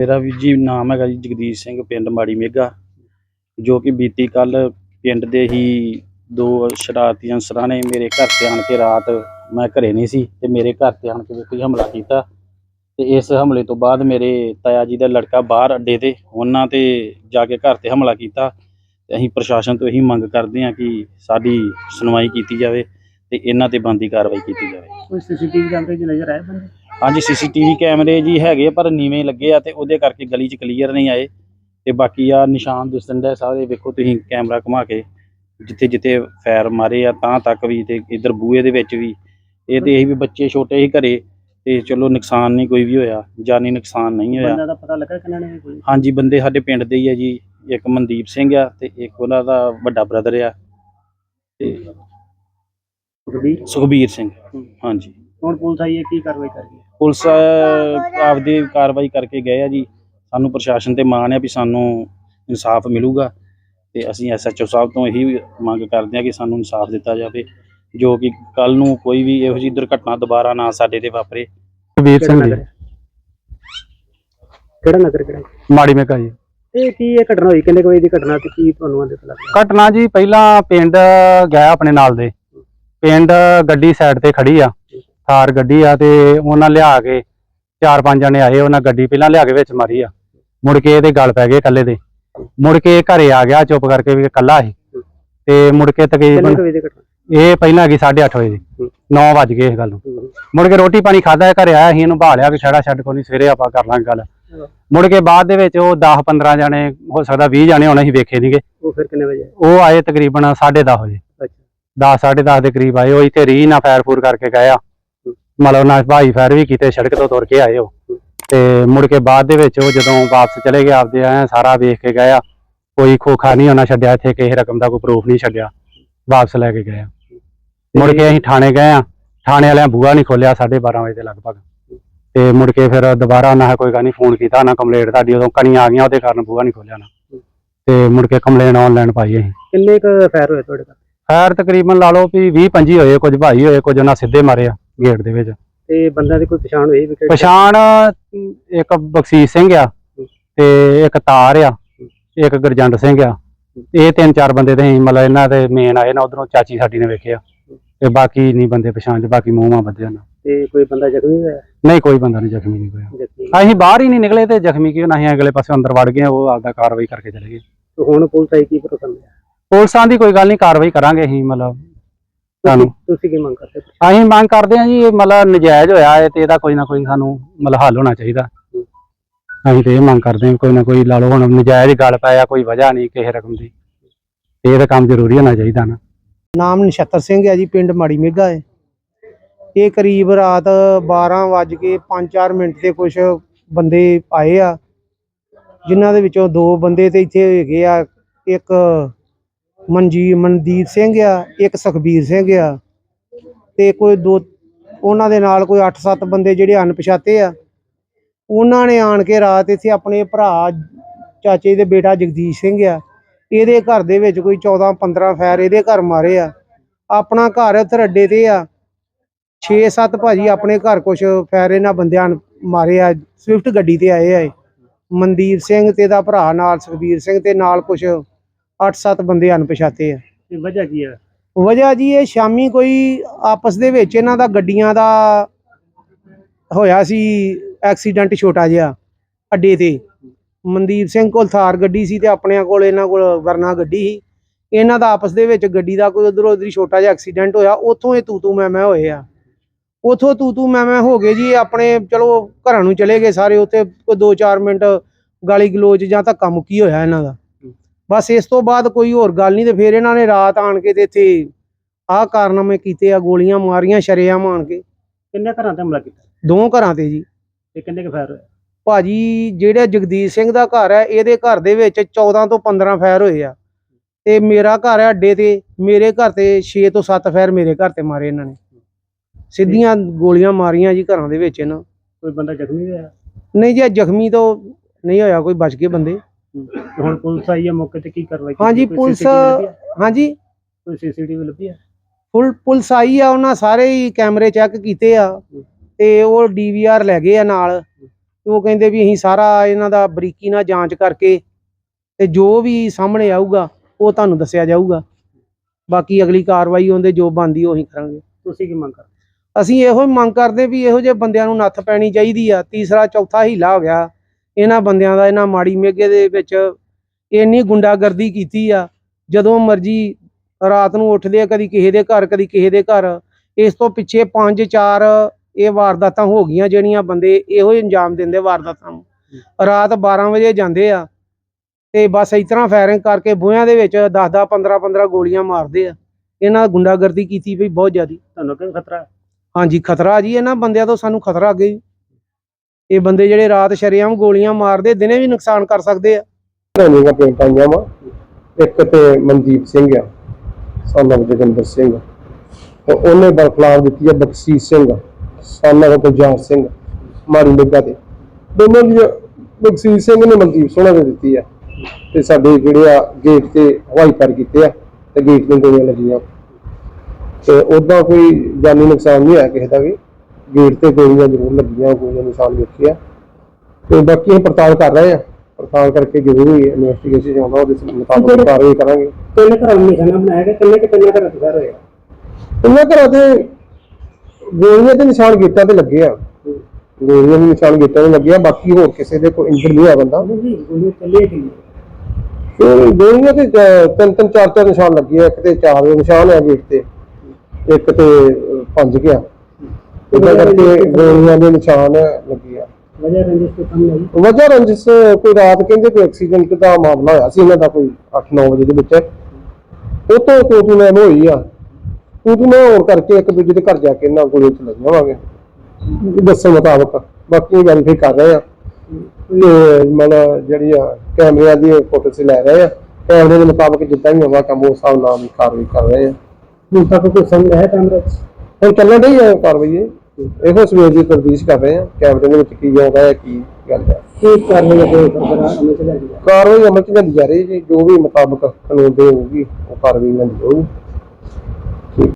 ਮੇਰਾ ਵੀ ਜੀ ਨਾਮ ਹੈਗਾ ਜੀ ਜਗਦੀਸ਼ ਸਿੰਘ, ਪਿੰਡ ਮਾੜੀ ਮੇਗਾ, ਜੋ ਕਿ ਬੀਤੀ ਕੱਲ ਪਿੰਡ ਦੇ ਹੀ ਦੋ ਸ਼ਰਾਰਤੀ ਅਨਸਰਾਂ ਨੇ ਮੇਰੇ ਘਰ ਤੇ ਆਣ ਕੇ ਰਾਤ ਮੈਂ ਘਰੇ ਨਹੀਂ ਸੀ ਤੇ ਮੇਰੇ ਘਰ ਤੇ ਆਣ ਕੇ ਵੇਖੋ ਜੀ ਹਮਲਾ ਕੀਤਾ ਤੇ ਇਸ ਹਮਲੇ ਤੋਂ ਬਾਅਦ ਮੇਰੇ ਤਾਇਆ ਜੀ ਦਾ ਲੜਕਾ ਬਾਹਰ ਅੱਡੇ ਤੇ ਉਹਨਾਂ ਤੇ ਜਾ ਕੇ ਘਰ ਤੇ ਹਮਲਾ ਕੀਤਾ ਤੇ ਅਸੀਂ ਪ੍ਰਸ਼ਾਸਨ ਤੋਂ ਇਹੀ ਮੰਗ ਕਰਦੇ ਹਾਂ ਕਿ ਸਾਡੀ ਸੁਣਵਾਈ ਕੀਤੀ ਜਾਵੇ ਤੇ ਇਹਨਾਂ ਤੇ ਬੰਦੀ ਕਾਰਵਾਈ ਕੀਤੀ ਜਾਵੇ। ਕੋਈ ਸੀਸੀਟੀਵੀ ਕੈਮਰੇ 'ਚ ਨਜ਼ਰ ਆਏ ਬੰਦੇ? ਹਾਂਜੀ ਸੀਸੀਟੀਵੀ ਕੈਮਰੇ ਜੀ ਹੈਗੇ ਆ, ਪਰ ਨੀਵੇਂ ਲੱਗੇ ਆ ਤੇ ਉਹਦੇ ਕਰਕੇ ਗਲੀ 'ਚ ਕਲੀਅਰ ਨਹੀਂ ਆਏ। ਤੇ ਬਾਕੀ ਆ ਨਿਸ਼ਾਨ ਦਿਸਣ ਦੇ ਸਾਰੇ ਵੇਖੋ ਤੁਸੀਂ ਕੈਮਰਾ ਘੁਮਾ ਕੇ ਜਿੱਥੇ ਜਿੱਥੇ ਫਾਇਰ ਮਾਰੇ ਆ ਤਾਂ ਤੱਕ ਵੀ ਤੇ ਇਧਰ ਬੂਹੇ ਦੇ ਵਿੱਚ ਵੀ। ਇਹ ਤੇ ਇਹ ਵੀ ਬੱਚੇ ਛੋਟੇ ਹੀ ਘਰੇ ਤੇ ਚਲੋ ਨੁਕਸਾਨ ਨਹੀਂ ਕੋਈ ਵੀ ਹੋਇਆ ਜਾਨੀ ਨੁਕਸਾਨ ਨਹੀਂ ਹੋਇਆ। ਬੰਦਾ ਦਾ ਪਤਾ ਲੱਗਾ ਕਿਹਨਾਂ ਨੇ ਕੋਈ? ਹਾਂਜੀ ਬੰਦੇ ਸਾਡੇ ਪਿੰਡ ਦੇ ਹੀ ਆ ਜੀ ਇੱਕ ਮਨਦੀਪ ਸਿੰਘ ਆ ਤੇ ਇੱਕ ਉਹਨਾਂ ਦਾ ਵੱਡਾ ਬ੍ਰਦਰ ਆ। ਤੇ ਸੁਖਬੀਰ। ਸਿੰਘ ਹਾਂਜੀ। ਹੁਣ ਪੁਲਿਸ ਆਈ ਹੈ ਕੀ ਕਾਰਵਾਈ ਕਰ ਰਹੀ ਹੈ? ਪੁਲਿਸ ਆਪਦੀ ਕਾਰਵਾਈ ਕਰਕੇ ਗਏ ਆ ਜੀ। ਸਾਨੂੰ ਪ੍ਰਸ਼ਾਸਨ ਤੇ ਮਾਣ ਆ ਵੀ ਸਾਨੂੰ ਇਨਸਾਫ ਮਿਲੂਗਾ ਤੇ ਅਸੀਂ ਐਸਐਚਓ ਸਾਹਿਬ ਤੋਂ ਇਹੀ ਮੰਗ ਕਰਦੇ ਆ ਕਿ ਸਾਨੂੰ ਇਨਸਾਫ ਦਿੱਤਾ ਜਾਵੇ ਜੋ ਕਿ ਕੱਲ ਨੂੰ ਕੋਈ ਵੀ ਇਹੋ ਜਿਹੀ ਦੁਰਘਟਨਾ ਦੁਬਾਰਾ ਨਾ ਸਾਡੇ ਤੇ ਵਾਪਰੇ। ਵੀਰ ਕਿਹੜਾ ਸਿੰਘ ਜੀ? ਕਿਹੜਾ ਨਗਰ ਕਿਹੜਾ? ਮਾੜੀ ਮੇਕਾ ਜੀ। ਇਹ ਕੀ ਇਹ ਘਟਨਾ ਹੋਈ? ਕਿੰਨੇ ਵਜੇ ਦੀ ਘਟਨਾ ਤੇ ਕੀ ਤੁਹਾਨੂੰ ਆਂਦੇ ਪਤਾ ਲੱਗਾ ਘਟਨਾ ਜੀ ਪਹਿਲਾਂ ਪਿੰਡ ਗਿਆ ਆਪਣੇ ਨਾਲ ਦੇ। ਪਿੰਡ ਗੱਡੀ ਸਾਈਡ ਤੇ ਖੜੀ ਆ। ਥਾਰ ਗੱਡੀ ਆ ਤੇ ਉਹਨਾਂ ਲਿਆ ਕੇ ਚਾਰ ਪੰਜ ਜਣੇ ਆਏ ਉਹਨਾਂ ਗੱਡੀ ਪਹਿਲਾਂ ਲਿਆ ਕੇ ਵਿੱਚ ਮਾਰੀ ਆ। ਮੁੜ ਕੇ ਇਹਦੇ ਗਲ ਪੈ ਗਏ ਇਕੱਲੇ ਦੇ। ਮੁੜ ਕੇ ਘਰੇ ਆ ਗਿਆ ਚੁੱਪ ਕਰਕੇ ਵੀ ਇਕੱਲਾ ਸੀ। ਤੇ ਮੁੜ ਕੇ ਤਕਰੀਬਨ ਇਹ ਪਹਿਲਾਂ ਹੈਗੀ 8:30 ਵਜੇ ਦੀ। 9 ਵਜ ਗਏ ਇਸ ਗੱਲ ਨੂੰ। ਮੁੜ ਕੇ ਰੋਟੀ ਪਾਣੀ ਖਾਦਾ ਘਰੇ ਆਇਆ ਸੀ ਇਹਨੂੰ ਭਾਲਿਆ ਕਿ ਛੜਾ ਛੱਡ ਕੋਈ ਸਵੇਰੇ ਆਪਾਂ ਕਰ ਲਾਂਗੇ ਗੱਲ। ਮੁੜ ਕੇ ਬਾਅਦ ਦੇ ਵਿੱਚ ਉਹ 10 15 ਜਣੇ ਹੋ ਸਕਦਾ 20 ਜਣੇ ਹੁਣ ਅਸੀਂ ਵੇਖੇ ਨਹੀਂਗੇ ਉਹ ਫਿਰ ਕਿੰਨੇ ਵਜੇ? ਉਹ ਆਏ ਤਕਰੀਬਨ 10:30 ਵਜੇ। ਅੱਛਾ। 10 10:30 ਦੇ ਕਰੀਬ ਆਏ। ਉਹ ਇੱਥੇ ਰੀ ਨਾ ਫਾਇਰ ਫੂਰ ਕਰਕੇ ਗਏ ਆ। ਮਤਲਬ ਨਾ ਭਾਈ ਫਾਇਰ ਵੀ ਕੀਤੇ ਸੜਕ ਤੋਂ ਤੁਰ ਕੇ ਆਏ ਉਹ। ਤੇ ਮੁੜ ਕੇ ਬਾਅਦ ਦੇ ਵਿੱਚ ਉਹ ਜਦੋਂ ਵਾਪਸ ਚਲੇ ਗਏ ਆਪਦੇ ਆਏ ਸਾਰਾ ਵੇਖ ਕੇ ਗਏ ਆ ਕੋਈ ਖੋਖਾ ਨਹੀਂ ਉਹਨਾਂ ਛੱਡਿਆ ਇੱਥੇ ਕਿਸੇ ਰਕਮ ਦਾ ਕੋਈ ਪ੍ਰੂਫ ਨਹੀਂ ਛੱਡਿਆ ਵਾਪਸ ਲੈ ਕੇ ਗਏ ਆ। ਮੁੜ ਕੇ ਅਸੀਂ ਥਾਣੇ ਗਏ ਆ ਥਾਣੇ ਵਾਲਿਆਂ ਬੂਹਾ ਨਹੀਂ ਖੋਲਿਆ 12:30 ਵਜੇ ਦੇ ਲਗਭਗ। ਤੇ ਮੁੜ ਕੇ ਫਿਰ ਦੁਬਾਰਾ ਉਹਨਾਂ ਕੋਈ ਗੱਲ ਨਹੀਂ ਫੋਨ ਕੀਤਾ ਨਾ ਕੰਪਲੇਂਟ ਤੁਹਾਡੀ ਉਦੋਂ ਕਣੀਆਂ ਆ ਗਈਆਂ ਉਹਦੇ ਕਾਰਨ ਬੂਹਾ ਨਹੀਂ ਖੋਲਿਆ ਨਾ। ਤੇ ਮੁੜ ਕੇ ਕੰਪਲੇਂਟ ਆਨਲਾਈਨ ਪਾਈ ਅਸੀਂ। ਕਿੰਨੇ ਕੁ ਫਾਇਰ ਹੋਏ ਤੁਹਾਡੇ ਘਰ? ਫਾਇਰ ਤਕਰੀਬਨ ਲਾ ਲਓ ਵੀ 20 25 ਹੋਏ ਕੁਝ ਭਾਈ ਹੋਏ ਕੁਝ ਉਹਨਾਂ ਸਿੱਧੇ ਮਾਰੇ ਆ। ਗੇਟ ਦੇ ਵਿੱਚ। ਤੇ ਬੰਦਿਆਂ ਦੀ ਕੋਈ ਪਛਾਣ ਹੋਈ ਵੀ ਕਿਹੜੇ- ਪਛਾਣ ਇੱਕ ਬਖਸ਼ੀਸ਼ ਸਿੰਘ ਆ ਤੇ ਇੱਕ ਤਾਰ ਆ ਇੱਕ ਗੁਰਜੰਟ ਸਿੰਘ ਆ। ਇਹ ਤਿੰਨ ਚਾਰ ਬੰਦੇ ਤੇ ਅਸੀਂ ਮਤਲਬ ਇਹਨਾਂ ਦੇ ਮੇਨ ਆਏ ਨਾ ਉਧਰੋਂ ਚਾਚੀ ਸਾਡੀ ਨੇ ਵੇਖਿਆ। ਤੇ ਬਾਕੀ ਨਹੀਂ ਬੰਦੇ ਪਛਾਣ ਚ ਬਾਕੀ ਮੂੰਹ ਮਾ ਬੱਧਿਆ ਨਾ। ਤੇ ਕੋਈ ਬੰਦਾ ਜ਼ਖਮੀ ਹੋਇਆ? ਨਹੀਂ ਕੋਈ ਬੰਦਾ ਨਹੀਂ ਜ਼ਖਮੀ ਨਹੀਂ ਹੋਇਆ। ਜ਼ਖਮੀ ਅਸੀਂ ਬਾਹਰ ਹੀ ਨਹੀਂ ਨਿਕਲੇ ਤੇ ਜ਼ਖਮੀ ਕਿਉਂ? ਨਹੀਂ ਅਗਲੇ ਪਾਸੇ ਅੰਦਰ ਵੜ ਗਏ ਉਹ ਆਪਦਾ ਕਾਰਵਾਈ ਕਰਕੇ ਚਲੇ ਗਏ। ਤੇ ਹੁਣ ਪੁਲਿਸ ਆਈ ਕੀ ਭਰੋਸਾ? ਮਿਲਿਆ ਪੁਲਿਸਾਂ ਦੀ ਕੋਈ ਗੱਲ ਨਹੀਂ ਕਾਰਵਾਈ ਕਰਾਂਗੇ ਅਸੀਂ ਮਤਲਬ ਤੁਹਾਨੂੰ। ਤੁਸੀਂ- ਕੀ ਮੰਗ ਕਰਦੇ ਹੋ? ਅਸੀਂ ਮੰਗ ਕਰਦੇ ਹਾਂ ਜੀ ਇਹ ਮਤਲਬ ਨਜਾਇਜ਼ ਹੋਇਆ ਹੈ ਤੇ ਇਹਦਾ ਕੋਈ ਨਾ ਕੋਈ ਸਾਨੂੰ ਮਤਲਬ ਹੱਲ ਹੋਣਾ ਚਾਹੀਦਾ। ਅਸੀਂ ਤੇ ਇਹ ਮੰਗ ਕਰਦੇ ਹਾਂ ਵੀ ਕੋਈ ਨਾ ਕੋਈ ਲਾ ਲਓ ਹੁਣ ਨਜਾਇਜ਼ ਗੱਲ ਪਾਇਆ ਕੋਈ ਵਜ੍ਹਾ ਨਹੀਂ ਕਿਸੇ ਰਕਮ ਦੀ। ਤੇ ਇਹਦਾ ਕੰਮ ਜ਼ਰੂਰੀ ਹੋਣਾ ਚਾਹੀਦਾ ਨਾ। ਨਾਮ ਨਛੱਤਰ ਸਿੰਘ ਹੈ ਜੀ ਪਿੰਡ ਮਾੜੀ ਮੇਗਾ ਹੈ। ਇਹ ਕਰੀਬ ਰਾਤ 12 ਵੱਜ ਕੇ 5-4 ਮਿੰਟ ਤੇ ਕੁਝ ਬੰਦੇ ਆਏ ਆ ਜਿਨ੍ਹਾਂ ਦੇ ਵਿੱਚੋਂ ਦੋ ਬੰਦੇ ਤੇ ਇੱਥੇ ਹੈਗੇ ਆ ਇੱਕ ਮਨਜੀ ਮਨਦੀਪ ਸਿੰਘ ਆ, ਇੱਕ ਸੁਖਬੀਰ ਸਿੰਘ ਆ। ਤੇ ਕੋਈ ਦੋ, ਉਹਨਾਂ ਦੇ ਨਾਲ ਕੋਈ 8-7 ਬੰਦੇ ਜਿਹੜੇ ਅਣਪਛਾਤੇ ਆ। ਉਹਨਾਂ ਨੇ ਆਣ ਕੇ ਰਾਤ ਇੱਥੇ ਆਪਣੇ ਭਰਾ ਚਾਚੇ ਦੇ ਬੇਟਾ ਜਗਦੀਸ਼ ਸਿੰਘ ਆ। ਇਹਦੇ ਘਰ ਦੇ ਵਿੱਚ ਕੋਈ 14 15 ਫੈਰ ਇਹਦੇ ਘਰ ਮਾਰੇ ਆ। ਆਪਣਾ ਘਰ ਉੱਥੇ ਅੱਡੇ ਤੇ ਆ। 6-7 ਭਾਜੀ ਆਪਣੇ ਘਰ ਕੁਛ ਫੈਰ ਇਹਨਾਂ ਬੰਦਿਆਂ ਨੇ ਮਾਰੇ ਆ। ਸਵਿਫਟ ਗੱਡੀ ਤੇ ਆਏ ਆ ਮਨਦੀਪ ਸਿੰਘ ਤੇ ਦਾ ਭਰਾ ਨਾਲ ਸੁਖਬੀਰ ਸਿੰਘ ਤੇ ਨਾਲ ਕੁਛ 8-7 ਬੰਦੇ ਅਣਪਛਾਤੇ ਆ। ਤੇ ਵਜ੍ਹਾ ਕੀ ਹੈ ਵਜ੍ਹਾ ਜੀ ਇਹ ਸ਼ਾਮੀ ਕੋਈ ਆਪਸ ਦੇ ਵਿੱਚ ਇਹਨਾਂ ਦਾ ਗੱਡੀਆਂ ਦਾ ਹੋਇਆ ਸੀ ਐਕਸੀਡੈਂਟ ਛੋਟਾ ਜਿਹਾ ਅੱਡੇ ਤੇ। ਮਨਦੀਪ ਸਿੰਘ ਕੋਲ ਥਾਰ ਗੱਡੀ ਸੀ ਤੇ ਆਪਣਿਆਂ ਕੋਲ ਇਹਨਾਂ ਕੋਲ ਵਰਨਾ ਗੱਡੀ ਸੀ। ਇਹਨਾਂ ਦਾ ਆਪਸ ਦੇ ਵਿੱਚ ਗੱਡੀ ਦਾ ਕੋਈ ਉਧਰੋਂ ਉਧਰੀ ਛੋਟਾ ਜਿਹਾ ਐਕਸੀਡੈਂਟ ਹੋਇਆ ਉੱਥੋਂ ਇਹ ਤੂਤੂ ਮੈਂ ਮੈਂ ਹੋਏ ਆ। ਉੱਥੋਂ ਤੂਤੂ ਮੈਂ ਮੈਂ ਹੋ ਗਏ ਜੀ ਆਪਣੇ ਚਲੋ ਘਰਾਂ ਨੂੰ ਚਲੇ ਗਏ ਸਾਰੇ ਉੱਥੇ ਕੋਈ 2-4 ਮਿੰਟ ਗਾਲੀ ਗਲੋਚ ਜਾਂ ਧੱਕਾ ਮੁੱਕੀ ਹੋਇਆ ਇਹਨਾਂ ਦਾ। ਬਸ ਇਸ ਤੋਂ ਬਾਅਦ ਕੋਈ ਹੋਰ ਗੱਲ ਨਹੀਂ ਤੇ ਫਿਰ ਇਹਨਾਂ ਨੇ ਰਾਤ ਆਣ ਕੇ ਤੇ ਇੱਥੇ ਆਹ ਕਾਰਨਾਮੇ ਕੀਤੇ ਆ ਗੋਲੀਆਂ ਮਾਰੀਆਂ ਸ਼ਰੇਆਮ ਆਣ ਕੇ। ਕਿੰਨੇ ਘਰਾਂ ਤੇ ਹਮਲਾ ਕੀਤਾ? ਦੋ ਘਰਾਂ ਤੇ ਜੀ। ਤੇ ਕਿੰਨੇ ਕੁ ਫਾਇਰ ਹੋਏ? ਭਾਜੀ ਜਿਹੜੇ ਜਗਦੀਸ਼ ਸਿੰਘ ਦਾ ਘਰ ਹੈ ਇਹਦੇ ਘਰ ਦੇ ਵਿੱਚ 14 ਤੋਂ 15 ਫਾਇਰ ਹੋਏ ਆ। ਤੇ ਮੇਰਾ ਘਰ ਹੈ ਅੱਡੇ ਤੇ ਮੇਰੇ ਘਰ ਤੇ 6 ਤੋਂ 7 ਫਾਇਰ ਮੇਰੇ ਘਰ ਤੇ ਮਾਰੇ ਇਹਨਾਂ ਨੇ। ਸਿੱਧੀਆਂ ਗੋਲੀਆਂ ਮਾਰੀਆਂ ਜੀ ਘਰਾਂ ਦੇ ਵਿੱਚ ਇਹਨਾਂ। ਕੋਈ ਬੰਦਾ ਜ਼ਖਮੀ ਹੋਇਆ? ਨਹੀਂ ਜੀ ਇਹ ਜ਼ਖਮੀ ਤੋਂ ਨਹੀਂ ਹੋਇਆ ਕੋਈ ਬਚ ਗਏ ਬੰਦੇ। ਤੇ ਹੁਣ ਪੁਲਿਸ ਆਈ ਹੈ ਮੌਕੇ ਤੇ ਕੀ ਕਾਰਵਾਈ ਕੀਤੀ? ਹਾਂਜੀ, ਕੋਈ ਪੁਲਿਸ- CCTV ਲੱਭੀ ਹੈ? ਹਾਂਜੀ। ਕੋਈ ਸੀਸੀਟੀਵੀ ਲੱਭੀ ਹੈ? ਫੁੱਲ ਪੁਲਿਸ ਆਈ ਆ ਉਹਨਾਂ ਸਾਰੇ ਹੀ ਕੈਮਰੇ ਚੈੱਕ ਕੀਤੇ ਆ ਤੇ ਉਹ ਡੀਵੀਆਰ ਲੈ ਗਏ ਆ ਨਾਲ। ਉਹ ਕਹਿੰਦੇ ਵੀ ਅਸੀਂ ਸਾਰਾ ਇਹਨਾਂ ਦਾ ਬਰੀਕੀ ਨਾਲ ਜਾਂਚ ਕਰਕੇ ਤੇ ਜੋ ਵੀ ਸਾਹਮਣੇ ਆਊਗਾ ਉਹ ਤੁਹਾਨੂੰ ਦੱਸਿਆ ਜਾਊਗਾ। ਬਾਕੀ ਅਗਲੀ ਕਾਰਵਾਈ ਉਹਦੇ ਜੋ ਬਣਦੀ ਉਹ ਅਸੀਂ ਕਰਾਂਗੇ। ਤੁਸੀਂ ਕੀ ਮੰਗ ਕਰਦੇ? ਅਸੀਂ ਇਹੋ ਹੀ ਮੰਗ ਕਰਦੇ ਵੀ ਇਹੋ ਜਿਹੇ ਬੰਦਿਆਂ ਨੂੰ ਨੱਥ ਪੈਣੀ ਚਾਹੀਦੀ ਆ। ਤੀਸਰਾ ਚੌਥਾ ਹੀਲਾ ਹੋ ਗਿਆ। ਇਹਨਾਂ ਬੰਦਿਆਂ ਦਾ ਇਹਨਾਂ ਮਾੜੀ ਮੇਗੇ ਦੇ ਵਿੱਚ ਇੰਨੀ ਗੁੰਡਾਗਰਦੀ ਕੀਤੀ ਆ ਜਦੋਂ ਮਰਜ਼ੀ ਰਾਤ ਨੂੰ ਉੱਠਦੇ ਆ ਕਦੀ ਕਿਸੇ ਦੇ ਘਰ ਕਦੀ ਕਿਸੇ ਦੇ ਘਰ ਇਸ ਤੋਂ ਪਿੱਛੇ ਪੰਜ ਚਾਰ ਇਹ ਵਾਰਦਾਤਾਂ ਹੋ ਗਈਆਂ ਜਿਹੜੀਆਂ ਬੰਦੇ ਇਹੋ ਹੀ ਅੰਜਾਮ ਦਿੰਦੇ ਵਾਰਦਾਤਾਂ ਨੂੰ ਰਾਤ 12 ਵਜੇ ਜਾਂਦੇ ਆ ਤੇ ਬਸ ਇਸ ਤਰ੍ਹਾਂ ਫਾਇਰਿੰਗ ਕਰਕੇ ਬੂਹਿਆਂ ਦੇ ਵਿੱਚ 10 10 15 15 ਗੋਲੀਆਂ ਮਾਰਦੇ ਆ ਇਹਨਾਂ ਗੁੰਡਾਗਰਦੀ ਕੀਤੀ ਵੀ ਬਹੁਤ ਜ਼ਿਆਦੀ ਤੁਹਾਨੂੰ ਕਿਉਂ ਖਤਰਾ? ਹਾਂਜੀ ਖਤਰਾ ਜੀ ਇਹਨਾਂ ਬੰਦਿਆਂ ਤੋਂ ਸਾਨੂੰ ਖਤਰਾ ਅੱਗੇ। ਇਹ ਬੰਦੇ ਜਿਹੜੇ ਰਾਤ ਸ਼ਰੇਆਮ ਗੋਲੀਆਂ ਮਾਰਦੇ, ਦਿਨੇ ਵੀ ਨੁਕਸਾਨ ਕਰ ਸਕਦੇ ਆ। ਦੀਆਂ ਪੇਂਟਾਂ ਆਈਆਂ ਵਾ। ਇੱਕ ਤੇ ਮਨਦੀਪ ਸਿੰਘ ਆ son of ਸਿੰਘ। ਤੇ ਉਹਨੇ ਬਰਖਲਾਫ ਦਿੱਤੀ ਆ ਬਖਸ਼ੀਸ਼ ਸਿੰਘ son of ਗੁਰਜਾਰ ਸਿੰਘ, ਮਾੜੀ ਮੇਗਾ ਤੇ। ਦੋਨਾਂ ਦੀ ਬਖਸ਼ੀਸ਼ ਸਿੰਘ ਨੇ ਮਨਦੀਪ ਸੋਹਣਾ ਦੇ ਦਿੱਤੀ ਆ। ਤੇ ਸਾਡੇ ਜਿਹੜੇ ਆ ਗੇਟ ਤੇ ਹਵਾਈ ਪਰ ਕੀਤੇ ਆ, ਤੇ ਗੇਟ ਨੂੰ ਗੋਲੀਆਂ ਲੱਗੀਆਂ। ਤੇ ਉਦਾਂ ਕੋਈ ਜਾਨੀ ਨੁਕਸਾਨ ਨਹੀਂ ਹੋਇਆ ਕਿਸੇ ਦਾ ਵੀ। ਗੇਟ ਤੇ ਗੋਲੀਆਂ ਜ਼ਰੂਰ ਲੱਗੀਆਂ ਗੋਲੀਆਂ ਨਿਸ਼ਾਨ ਵੇਖੇ ਆ ਤੇ ਬਾਕੀ ਅਸੀਂ ਪੜਤਾਲ ਕਰ ਰਹੇ ਆ ਪੜਤਾਲ ਕਰਕੇ ਜ਼ਰੂਰੀ ਇਨਵੈਸਟੀਗੇਸ਼ਨ ਆਉਂਦਾ ਉਹਦੇ ਮੁਤਾਬਕ ਕਾਰਵਾਈ ਕਰਾਂਗੇ। ਕਿੰਨੇ ਘਰਾਂ ਨੂੰ ਨਿਸ਼ਾਨਾ ਬਣਾਇਆ ਗਿਆ। ਕਿੰਨੇ ਕਿੰਨੇ ਘਰਾਂ ਤੋਂ ਫਾਇਰ ਹੋਇਆ? ਇਹਨਾਂ ਘਰਾਂ ਤੇ ਗੋਲੀਆਂ ਦੇ ਨਿਸ਼ਾਨ ਗੇਟਾਂ ਤੇ ਲੱਗੇ ਆ। ਗੋਲੀਆਂ ਦੇ ਨਿਸ਼ਾਨ ਗੇਟਾਂ ਤੇ ਲੱਗੇ ਆ ਬਾਕੀ ਹੋਰ ਕਿਸੇ ਦੇ ਕੋਈ ਇੰਜਰ ਨਹੀਂ ਆ ਬੰਦਾ। ਨਹੀਂ ਗੋਲੀ ਚੱਲੇ ਕਿ ਫਿਰ ਗੋਲੀਆਂ ਤੇ ਤਿੰਨ ਤਿੰਨ ਚਾਰ ਚਾਰ ਨਿਸ਼ਾਨ ਲੱਗੇ ਆ। ਇੱਕ ਤੇ ਚਾਰ ਦੇ ਨਿਸ਼ਾਨ ਆ ਗੇਟ ਤੇ ਇੱਕ ਤੇ ਪੰਜ ਗਿਆ। ਇਦਾਂ ਕਰਕੇ ਗੋਲੀਆਂ ਦੇ ਨਿਸ਼ਾਨ ਲੱਗੇ ਆ। ਵਜ੍ਹਾ ਰੰਜਿਸ਼ ਤੋਂ ਕੰਮ ਨਹੀਂ ਵਜ੍ਹਾ ਰੰਜਿਸ਼ ਕੋਈ ਰਾਤ ਕਹਿੰਦੇ ਕੋਈ ਐਕਸੀਡੈਂਟ ਦਾ ਮਾਮਲਾ ਹੋਇਆ ਸੀ ਇਹਨਾਂ ਦਾ ਕੋਈ 8-9 ਵਜੇ ਦੇ ਵਿੱਚ। ਉਹ ਤੋਂ ਕੋਟੂ ਮੈਮ ਹੋਈ ਆ। ਕੋਟੂ ਮੈਂ ਹੋਣ ਕਰਕੇ ਇੱਕ ਦੂਜੇ ਦੇ ਘਰ ਜਾ ਕੇ ਇਹਨਾਂ ਕੋਲੇ ਚ ਹੋਵਾਂਗੇ ਦੱਸਣ ਮੁਤਾਬਕ ਬਾਕੀ ਵੈਰੀਫਾਈ ਕਰ ਰਹੇ ਆ। ਤੇ ਮਤਲਬ ਜਿਹੜੀ ਆ ਕੈਮਰਿਆਂ ਦੀ ਫੋਟੋਸ ਲੈ ਰਹੇ ਆ। ਕੈਮਰੇ ਦੇ ਮੁਤਾਬਕ ਜਿੱਦਾਂ ਵੀ ਹੋਵਾ ਕੰਮ ਉਸ ਹਿਸਾਬ ਨਾਲ ਵੀ ਕਾਰਵਾਈ ਕਰ ਰਹੇ ਆ। ਹੁਣ ਤੱਕ ਕੋਈ ਸਮਝ ਆਇਆ ਕੈਮਰੇ? ਹੁਣ ਚੱਲਣ ਆ ਕਾਰਵਾਈ ਇਹ? ਇਹੋ ਸਵੇਰ ਦੀ ਤਬਦੀਸ਼ ਕਰ ਰਹੇ ਆ। ਕੈਮਰੇ ਦੇ ਵਿੱਚ ਕੀ ਆਉਂਦਾ ਹੈ ਕੀ ਗੱਲ ਹੈ? ਕੀ ਕਾਰਵਾਈ ਅੱਗੇ ਫਰਦਰ ਅਮਲ ਚ ਲਿਆਂਦੀ ਜਾਵੇ ਕਾਰਵਾਈ ਅਮਲ ਚ ਲਿਆਂਦੀ ਜਾ ਰਹੀ ਜੀ। ਜੋ ਵੀ ਮੁਤਾਬਕ ਕਾਨੂੰਨ ਦੇ ਹੋਊਗੀ ਉਹ ਕਾਰਵਾਈ ਲੈਂਦੀ ਹੋਊਗੀ।